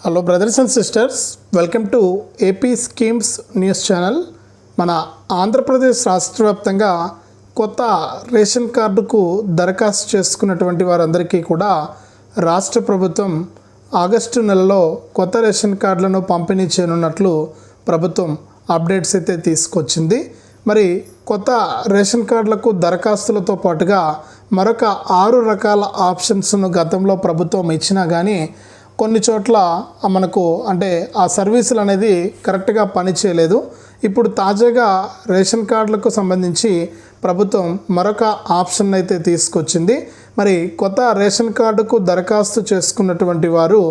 Hello brothers and sisters welcome to AP schemes news channel మన ఆంధ్రప్రదేశ్ రాష్ట్ర వ్యాప్తంగా కొత్త రేషన్ కార్డుకు దరఖాస్తు చేసుకున్నటువంటి వారందరికీ కూడా రాష్ట్ర ప్రభుత్వం ఆగస్టు నెలలో కొత్త రేషన్ కార్డులను పంపిణీ చేయనున్నట్లు ప్రభుత్వం అప్డేట్స్ అయితే తీసుకొచ్చింది. మరి కొత్త రేషన్ కార్డులకు దరఖాస్తులతో పాటుగా మరొక ఆరు రకాల ఆప్షన్స్ను గతంలో ప్రభుత్వం ఇచ్చినా కానీ కొన్ని చోట్ల మనకు అంటే ఆ సర్వీసులు అనేది కరెక్ట్గా పనిచేయలేదు ఇప్పుడు తాజాగా రేషన్ కార్డులకు సంబంధించి ప్రభుత్వం మరొక ఆప్షన్ అయితే తీసుకొచ్చింది. మరి కొత్త రేషన్ కార్డుకు దరఖాస్తు చేసుకున్నటువంటి వారు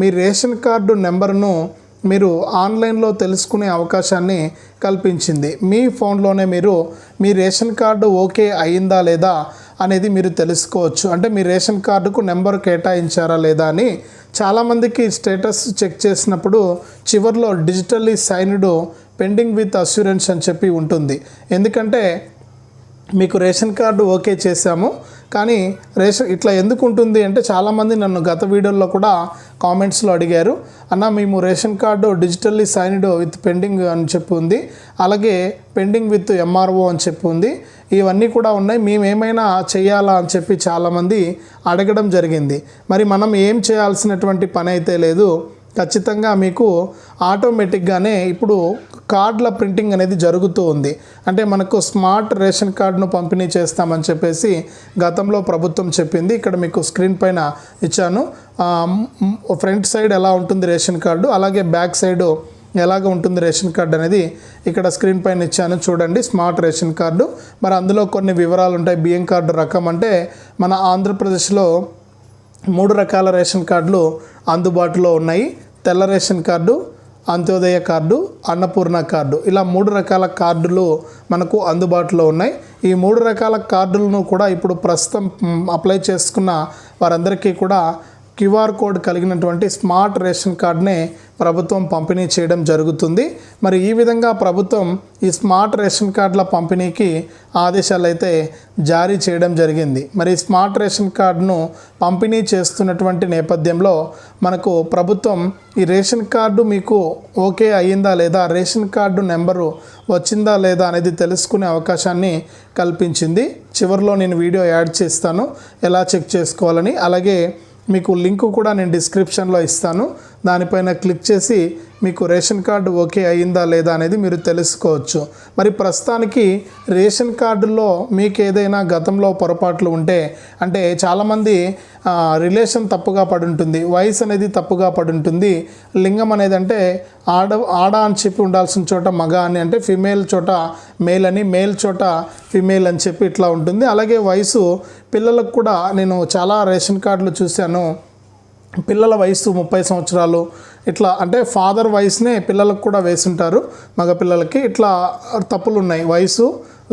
మీ రేషన్ కార్డు నెంబర్ను మీరు ఆన్లైన్లో తెలుసుకునే అవకాశాన్ని కల్పించింది. మీ ఫోన్లోనే మీరు మీ రేషన్ కార్డు ఓకే అయిందా లేదా అనేది మీరు తెలుసుకోవచ్చు. అంటే మీ రేషన్ కార్డుకు నెంబర్ కేటాయించారా లేదా అని చాలామందికి స్టేటస్ చెక్ చేసినప్పుడు చివరిలో digitally signed pending with assurance అని చెప్పి ఉంటుంది. ఎందుకంటే మీకు రేషన్ కార్డు ఓకే చేశాము కానీ రేషన్ ఇట్లా ఎందుకు ఉంటుంది అంటే చాలామంది నన్ను గత వీడియోల్లో కూడా కామెంట్స్లో అడిగారు. అన్న మేము ration card digitally signed with pending అని చెప్పి ఉంది. అలాగే పెండింగ్ విత్ ఎంఆర్ఓ అని చెప్పి ఉంది. ఇవన్నీ కూడా ఉన్నాయి. మేము ఏమైనా చేయాలా? అని చెప్పి చాలామంది అడగడం జరిగింది. మరి మనం ఏం చేయాల్సినటువంటి పని అయితే లేదు. ఖచ్చితంగా మీకు ఆటోమేటిక్గానే ఇప్పుడు కార్డుల ప్రింటింగ్ అనేది జరుగుతూ ఉంది. అంటే మనకు స్మార్ట్ రేషన్ కార్డును పంపిణీ చేస్తామని చెప్పేసి గతంలో ప్రభుత్వం చెప్పింది. ఇక్కడ మీకు స్క్రీన్ పైన ఇచ్చాను. ఫ్రంట్ సైడ్ ఎలా ఉంటుంది రేషన్ కార్డు అలాగే బ్యాక్ సైడ్ ఎలాగ ఉంటుంది రేషన్ కార్డు అనేది ఇక్కడ స్క్రీన్ పైన ఇచ్చాను. చూడండి స్మార్ట్ రేషన్ కార్డు. మరి అందులో కొన్ని వివరాలు ఉంటాయి. బియ్యం కార్డు రకం అంటే మన ఆంధ్రప్రదేశ్లో మూడు రకాల రేషన్ కార్డులు అందుబాటులో ఉన్నాయి. తెల్ల ration card Antyodaya card Annapurna card ఇలా మూడు రకాల కార్డులు మనకు అందుబాటులో ఉన్నాయి. ఈ మూడు రకాల కార్డులను కూడా ఇప్పుడు ప్రస్తుతం అప్లై చేసుకున్న వారందరికీ కూడా క్యూఆర్ కోడ్ కలిగినటువంటి స్మార్ట్ రేషన్ కార్డ్నే ప్రభుత్వం పంపిణీ చేయడం జరుగుతుంది. మరి ఈ విధంగా ప్రభుత్వం ఈ స్మార్ట్ రేషన్ కార్డుల పంపిణీకి ఆదేశాలు అయితే జారీ చేయడం జరిగింది. మరి స్మార్ట్ రేషన్ కార్డును పంపిణీ చేస్తున్నటువంటి నేపథ్యంలో మనకు ప్రభుత్వం ఈ రేషన్ కార్డు మీకు ఓకే అయ్యిందా లేదా రేషన్ కార్డు నెంబరు వచ్చిందా లేదా అనేది తెలుసుకునే అవకాశాన్ని కల్పించింది. చివరిలో నేను వీడియో యాడ్ చేస్తాను. ఎలా చెక్ చేసుకోవాలని అలాగే మీకు లింక్ కూడా నేను డిస్క్రిప్షన్లో ఇస్తాను. దానిపైన క్లిక్ చేసి మీకు రేషన్ కార్డు ఓకే అయిందా లేదా అనేది మీరు తెలుసుకోవచ్చు. మరి ప్రస్తుతానికి రేషన్ కార్డులో మీకు ఏదైనా గతంలో పొరపాట్లు ఉంటే అంటే చాలామంది రిలేషన్ తప్పుగా పడి ఉంటుంది వయసు అనేది తప్పుగా పడి ఉంటుంది లింగం అనేది అంటే ఆడ ఆడ అని చెప్పి ఉండాల్సిన చోట మగ అని అంటే ఫిమేల్ చోట మేల్ అని మేల్ చోట ఫిమేల్ అని చెప్పి ఇట్లా ఉంటుంది. అలాగే వయసు పిల్లలకు కూడా నేను చాలా రేషన్ కార్డులు చూశాను. పిల్లల వయసు ముప్పై సంవత్సరాలు ఇట్లా అంటే ఫాదర్ వయసునే పిల్లలకు కూడా వేసుంటారు మగ పిల్లలకి ఇట్లా తప్పులు ఉన్నాయి వయసు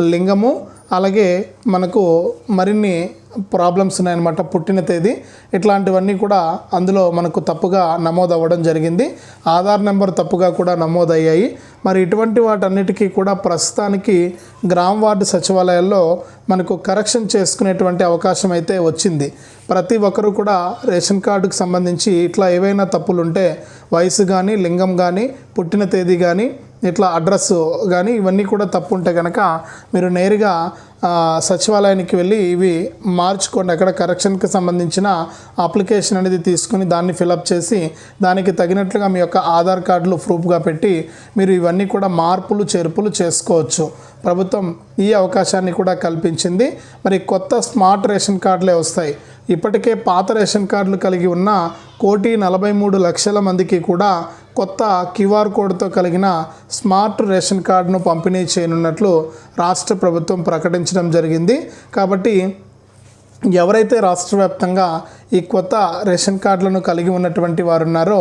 లింగము అలాగే మనకు మరిన్ని ప్రాబ్లమ్స్ ఉన్నాయన్నమాట పుట్టిన తేదీ. ఇట్లాంటివన్నీ కూడా అందులో మనకు తప్పుగా నమోదు అవ్వడం జరిగింది. ఆధార్ నెంబర్ తప్పుగా కూడా నమోదయ్యాయి. మరి ఇటువంటి వాటన్నిటికీ కూడా ప్రస్తుతానికి గ్రామ వార్డు సచివాలయాల్లో మనకు కరెక్షన్ చేసుకునేటువంటి అవకాశం అయితే వచ్చింది. ప్రతి ఒక్కరూ కూడా రేషన్ కార్డుకు సంబంధించి ఇట్లా ఏవైనా తప్పులుంటే వయసు కానీ లింగం కానీ పుట్టిన తేదీ కానీ ఇట్లా అడ్రస్ కానీ ఇవన్నీ కూడా తప్పు ఉంటే కనుక మీరు నేరుగా సచివాలయానికి వెళ్ళి ఇవి మార్చుకోండి. అక్కడ కరెక్షన్కి సంబంధించిన అప్లికేషన్ అనేది తీసుకుని దాన్ని ఫిలప్ చేసి దానికి తగినట్లుగా మీ యొక్క ఆధార్ కార్డులు ప్రూఫ్గా పెట్టి మీరు ఇవన్నీ కూడా మార్పులు చేర్పులు చేసుకోవచ్చు. ప్రభుత్వం ఈ అవకాశాన్ని కూడా కల్పించింది. మరి కొత్త స్మార్ట్ రేషన్ కార్డులే వస్తాయి. ఇప్పటికే పాత రేషన్ కార్డులు కలిగి ఉన్న కోటి నలభై మూడు లక్షల మందికి కూడా కొత్త క్యూఆర్ కోడ్తో కలిగిన స్మార్ట్ రేషన్ కార్డును పంపిణీ చేయనున్నట్లు రాష్ట్ర ప్రభుత్వం ప్రకటించడం జరిగింది. కాబట్టి ఎవరైతే రాష్ట్ర వ్యాప్తంగా ఈ కొత్త రేషన్ కార్డులను కలిగి ఉన్నటువంటి వారు ఉన్నారో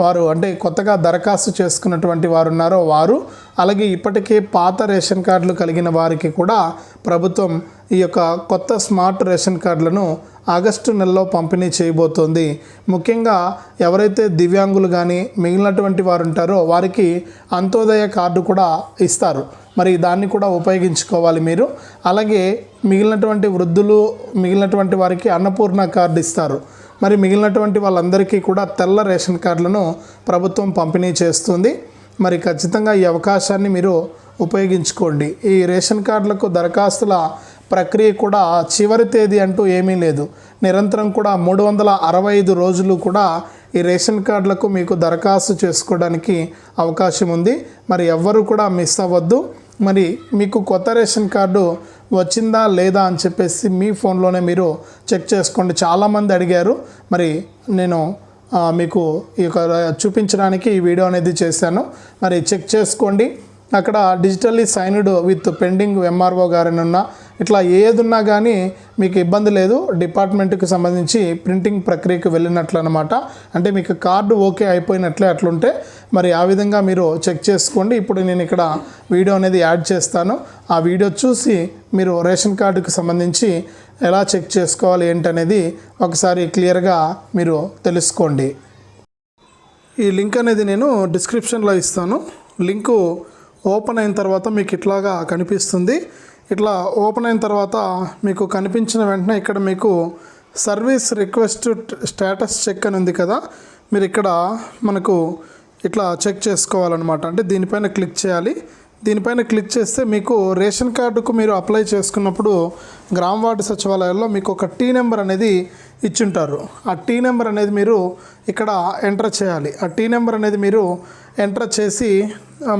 వారు అంటే కొత్తగా దరఖాస్తు చేసుకున్నటువంటి వారు ఉన్నారో వారు అలాగే ఇప్పటికే పాత రేషన్ కార్డులు కలిగిన వారికి కూడా ప్రభుత్వం ఈ యొక్క కొత్త స్మార్ట్ రేషన్ కార్డులను ఆగస్టు నెలలో పంపిణీ చేయబోతోంది. ముఖ్యంగా ఎవరైతే దివ్యాంగులు కానీ మిగిలినటువంటి వారు ఉంటారో వారికి అంత్యోదయ కార్డు కూడా ఇస్తారు. మరి దాన్ని కూడా ఉపయోగించుకోవాలి మీరు. అలాగే మిగిలినటువంటి వృద్ధులు మిగిలినటువంటి వారికి అన్నపూర్ణ కార్డు ఇస్తారు. మరి మిగిలినటువంటి వాళ్ళందరికీ కూడా తెల్ల రేషన్ కార్డులను ప్రభుత్వం పంపిణీ చేస్తుంది. మరి ఖచ్చితంగా ఈ అవకాశాన్ని మీరు ఉపయోగించుకోండి. ఈ రేషన్ కార్డులకు దరఖాస్తుల ప్రక్రియ కూడా చివరి తేదీ అంటూ ఏమీ లేదు. నిరంతరం కూడా మూడు వందల అరవై ఐదు రోజులు కూడా ఈ రేషన్ కార్డులకు మీకు దరఖాస్తు చేసుకోవడానికి అవకాశం ఉంది. మరి ఎవ్వరు కూడా మిస్ అవ్వద్దు. మరి మీకు కొత్త రేషన్ కార్డు వచ్చిందా లేదా అని చెప్పేసి మీ ఫోన్లోనే మీరు చెక్ చేసుకోండి. చాలామంది అడిగారు. మరి నేను మీకు ఈ యొక్క చూపించడానికి ఈ వీడియో అనేది చేశాను. మరి చెక్ చేసుకోండి. అక్కడ digitally signed with pending MRO గారిని ఉన్నా ఇట్లా ఏది ఉన్నా కానీ మీకు ఇబ్బంది లేదు. డిపార్ట్మెంట్కి సంబంధించి ప్రింటింగ్ ప్రక్రియకు వెళ్ళినట్లు అనమాట అంటే మీకు కార్డు ఓకే అయిపోయినట్లే అట్లుంటే మరి ఆ విధంగా మీరు చెక్ చేసుకోండి. ఇప్పుడు నేను ఇక్కడ వీడియో అనేది యాడ్ చేస్తాను. ఆ వీడియో చూసి మీరు రేషన్ కార్డుకి సంబంధించి ఎలా చెక్ చేసుకోవాలి ఏంటనేది ఒకసారి క్లియర్గా మీరు తెలుసుకోండి. ఈ లింక్ అనేది నేను డిస్క్రిప్షన్లో ఇస్తాను. లింకు ఓపెన్ అయిన తర్వాత మీకు ఇట్లాగా కనిపిస్తుంది. ఇట్లా ఓపెన్ అయిన తర్వాత మీకు కనిపించిన వెంటనే ఇక్కడ మీకు సర్వీస్ రిక్వెస్ట్ స్టేటస్ చెక్ అని ఉంది కదా. మీరు ఇక్కడ మనకు ఇట్లా చెక్ చేసుకోవాలన్నమాట. అంటే దీనిపైన క్లిక్ చేయాలి. దీనిపైన క్లిక్ చేస్తే మీకు రేషన్ కార్డుకు మీరు అప్లై చేసుకున్నప్పుడు గ్రామ వార్డు సచివాలయాల్లో మీకు ఒక టీ నెంబర్ అనేది ఇచ్చుంటారు. ఆ టీ నెంబర్ అనేది మీరు ఇక్కడ ఎంటర్ చేయాలి. ఆ టీ నెంబర్ అనేది మీరు ఎంటర్ చేసి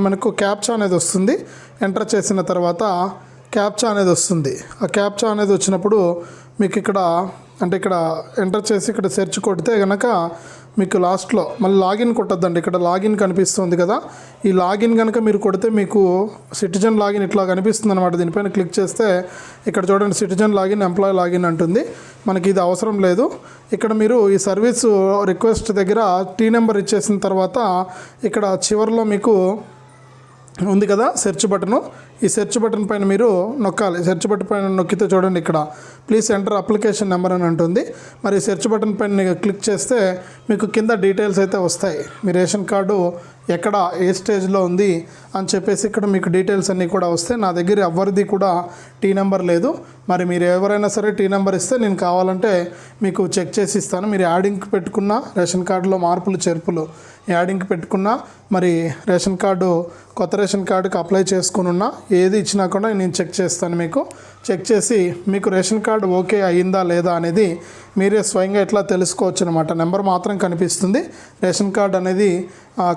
మనకు క్యాప్చా అనేది వస్తుంది. ఎంటర్ చేసిన తర్వాత క్యాప్చా అనేది వస్తుంది. ఆ క్యాప్చా అనేది వచ్చినప్పుడు మీకు ఇక్కడ అంటే ఇక్కడ ఎంటర్ చేసి ఇక్కడ సెర్చ్ కొడితే కనుక మీకు లాస్ట్లో మళ్ళీ లాగిన్ కొట్టద్దండి. ఇక్కడ లాగిన్ కనిపిస్తుంది కదా. ఈ లాగిన్ కనుక మీరు కొడితే మీకు సిటిజన్ లాగిన్ ఇట్లా కనిపిస్తుంది అనమాట దీనిపైన క్లిక్ చేస్తే ఇక్కడ చూడండి సిటిజన్ లాగిన్ ఎంప్లాయ్ లాగిన్ అంటుంది. మనకి ఇది అవసరం లేదు. ఇక్కడ మీరు ఈ సర్వీస్ రిక్వెస్ట్ దగ్గర టీ నెంబర్ ఇచ్చేసిన తర్వాత ఇక్కడ చివరిలో మీకు ఉంది కదా సెర్చ్ బటను ఈ సెర్చ్ బటన్ పైన మీరు నొక్కాలి. సెర్చ్ బటన్ పైన నొక్కితే చూడండి ఇక్కడ. ప్లీజ్ ఎంటర్ అప్లికేషన్ నెంబర్ అని ఉంటుంది మరి సెర్చ్ బటన్ పైన క్లిక్ చేస్తే మీకు కింద డీటెయిల్స్ అయితే వస్తాయి. మీ రేషన్ కార్డు ఎక్కడ ఏ స్టేజ్లో ఉంది అని చెప్పేసి ఇక్కడ మీకు డీటెయిల్స్ అన్నీ కూడా వస్తాయి. నా దగ్గర ఎవరిది కూడా టీ నెంబర్ లేదు. మరి మీరు ఎవరైనా సరే టీ నెంబర్ ఇస్తే నేను కావాలంటే మీకు చెక్ చేసి ఇస్తాను. మీరు యాడింగ్ పెట్టుకున్న రేషన్ కార్డులో మార్పులు చేర్పులు యాడింగ్ పెట్టుకున్నా మరి రేషన్ కార్డు కొత్త రేషన్ కార్డుకి అప్లై చేసుకుని ఉన్నా ఏది ఇచ్చినా కూడా నేను చెక్ చేస్తాను మీకు. చెక్ చేసి మీకు రేషన్ కార్డు ఓకే అయ్యిందా లేదా అనేది మీరే స్వయంగా ఎట్లా తెలుసుకోవచ్చు అనమాట నెంబర్ మాత్రం కనిపిస్తుంది. రేషన్ కార్డు అనేది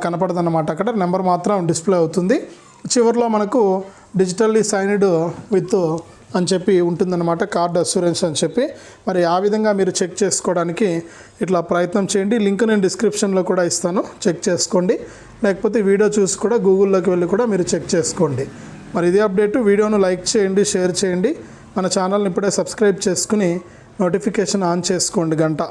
కనపడదు అనమాట అక్కడ. నెంబర్ మాత్రం డిస్ప్లే అవుతుంది. చివరిలో మనకు డిజిటల్లీ సైన్డ్ విత్ అని చెప్పి ఉంటుందన్నమాట కార్డ్ అస్యూరెన్స్ అని చెప్పి. మరి ఆ విధంగా మీరు చెక్ చేసుకోవడానికి ఇట్లా ప్రయత్నం చేయండి. లింక్ నేను డిస్క్రిప్షన్లో కూడా ఇస్తాను చెక్ చేసుకోండి. లేకపోతే వీడియో చూసి కూడా గూగుల్లోకి వెళ్ళి కూడా మీరు చెక్ చేసుకోండి. మరి ఇదే అప్డేట్ వీడియోను లైక్ చేయండి షేర్ చేయండి. మన ఛానల్ని ఇప్పుడే సబ్స్క్రైబ్ చేసుకుని నోటిఫికేషన్ ఆన్ చేసుకోండి గంట.